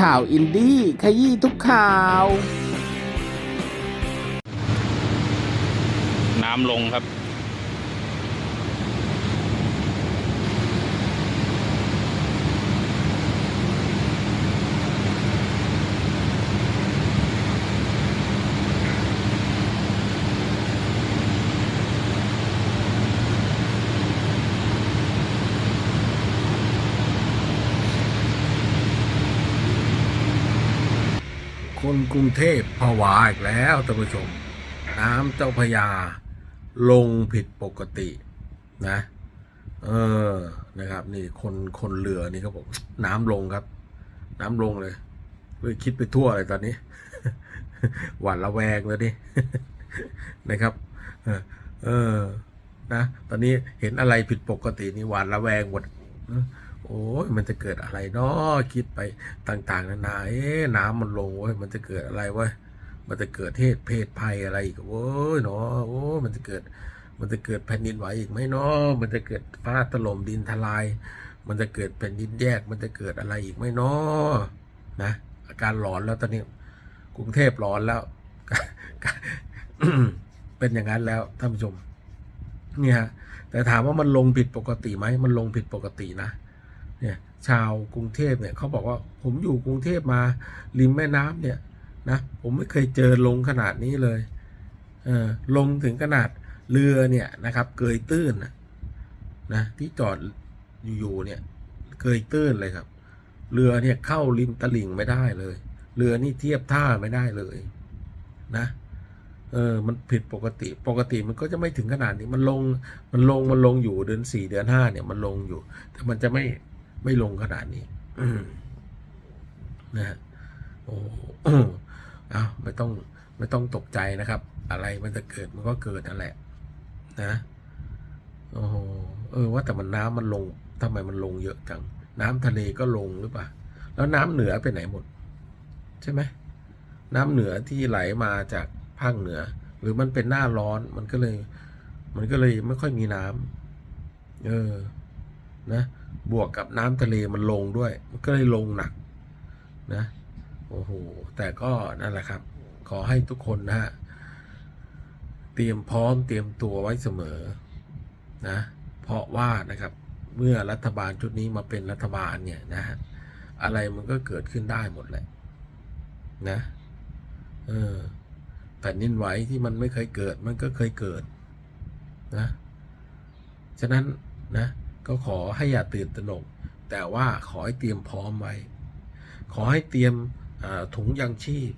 ข่าวอินดี้ขยี้ทุกข่าว น้ำลงครับ กรุงเทพผวาอีกแล้วท่านผู้ชม น้ำเจ้าพยา ลงผิดปกตินะ เออนะครับ นี่คนคนเรือนี่เขาบอกน้ำลงครับ น้ำลงเลยเลยคิดไปทั่วเลยตอนนี้ หวาดระแวงเลยดินะครับ เออนะ ตอนนี้เห็นอะไรผิดปกตินี่หวาดระแวงหมด โอ้ยมันจะเกิดอะไรเนาะคิดไปต่าง ๆ นานาเอ๊ะน้ำมันลงเว้ยมันจะเกิดอะไรเว้ยมันจะเกิดเทศเพศภัยอะไรอีกเว้ยเนาะโอ้มันจะเกิด มันจะเกิดแผ่นดินไหวอีกไหมเนาะมันจะเกิดฟ้าถล่มดินทลาย มันจะเกิดแผ่นดินแยก มันจะเกิดอะไรอีกไหมเนาะนะอาการหลอนแล้วตอนนี้กรุงเทพร้อนแล้ว เป็นอย่างนั้นแล้วท่านผู้ชมเนี่ยฮะแต่ถามว่ามันลงผิดปกติไหมมันลงผิดปกตินะ เนี่ยชาวกรุงเทพเนี่ยเขาบอกว่าผมอยู่กรุงเทพมาริมแม่น้ำเนี่ยนะผมไม่เคยเจอลงขนาดนี้เลยเออลงถึงขนาดเรือเนี่ยนะครับเกยตื้นนะนะที่จอดอยู่ๆเนี่ยเกยตื้นเลยครับ เรือเนี่ยเข้าริมตลิ่งไม่ได้เลย เรือนี่เทียบท่าไม่ได้เลยนะเออ มันผิดปกติ ปกติมันก็จะไม่ถึงขนาดนี้ มันลง มันลง มันลงอยู่เดือนสี่เดือนห้าเนี่ย มันลงอยู่ แต่มันจะไม่ ไม่ลงขนาดนี้อืมนะฮะโอ้เอาไม่ต้อง ไม่ต้องตกใจนะครับ อะไรมันจะเกิดมันก็เกิดนั่นแหละ นะโอ้โหเออ ว่าแต่มันน้ำมันลงทำไมมันลงเยอะจังน้ำทะเลก็ลงหรือเปล่าแล้วน้ำเหนือไปไหนหมด ใช่ไหมน้ำเหนือที่ไหลมาจากภาคเหนือ หรือมันเป็นหน้าร้อนมันก็เลย มันก็เลยไม่ค่อยมีน้ำเออ นะ บวกกับน้ำทะเลมันลงด้วย มันก็เลยลงหนักนะโอ้โหแต่ก็นั่นแหละครับ ขอให้ทุกคนนะฮะเตรียมพร้อมเตรียมตัวไว้เสมอนะเพราะว่านะครับเมื่อรัฐบาลชุดนี้มาเป็นรัฐบาลเนี่ยนะฮะอะไรมันก็เกิดขึ้นได้หมดแหละนะเออแผ่นดินไหวที่มันไม่เคยเกิดมันก็เคยเกิดนะฉะนั้นนะ ก็ขอให้อย่าตื่นตระหนก แต่ว่าขอให้เตรียมพร้อมไว้ ขอให้เตรียมถุงยางชีพ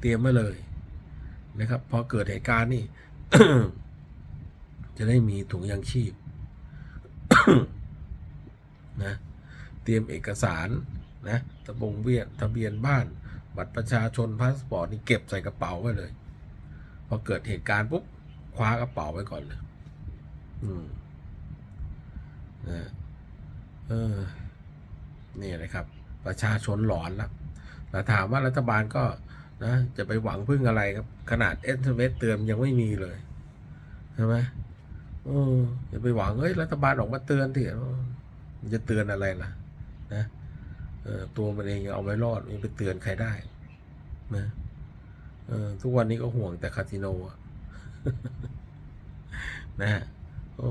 เตรียมไว้เลยนะครับ พอเกิดเหตุการณ์นี่จะได้มีถุงยางชีพนะเตรียมเอกสารนะทะบงเวียนทะเบียนบ้าน บัตรประชาชนพาสปอร์ตนี่เก็บใส่กระเป๋าไว้เลย พอเกิดเหตุการณ์ปุ๊บคว้ากระเป๋าไว้ก่อนเลย อืม นะเออนี่เลยครับ ประชาชนหลอนแล้วแต่ถามว่ารัฐบาลก็นะจะไปหวังพึ่งอะไรครับ ขนาดเอสเเเตือนยังไม่มีเลยใช่ไหมเอออย่าไปหวังเฮ้ยรัฐบาลออกมาเตือนทีมันจะเตือนอะไรล่ะ นะเออตัวมันเองเอาไม่รอดมันไปเตือนใครได้นะเออทุกวันนี้ก็ห่วงแต่คาสิโนะนะฮะโอ้